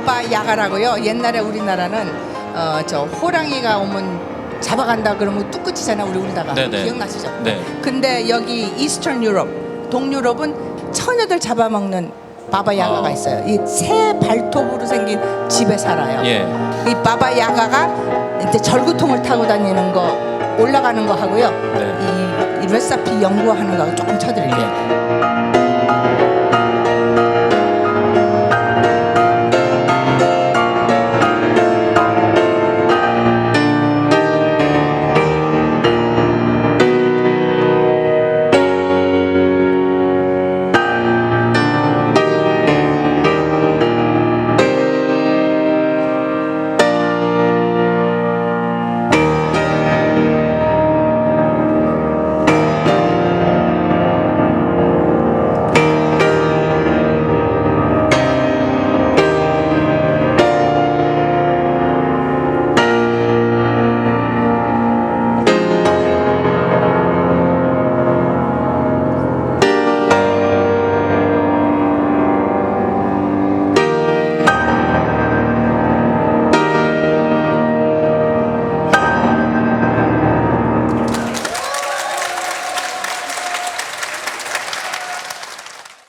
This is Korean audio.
바바 야가라고요. 옛날에 우리나라는 어, 저 호랑이가 오면 잡아간다 그러면 뚝끝이잖아 우리 울다가 네네. 기억나시죠? 네. 근데 여기 이스턴 유럽, 동유럽은 처녀들 잡아먹는 바바 야가가 아. 있어요. 이 새 발톱으로 생긴 집에 살아요. 예. 이 바바 야가가 이제 절구통을 타고 다니는 거 올라가는 거 하고요. 네. 이, 이 레시피 연구하는 거 조금 쳐드릴게요.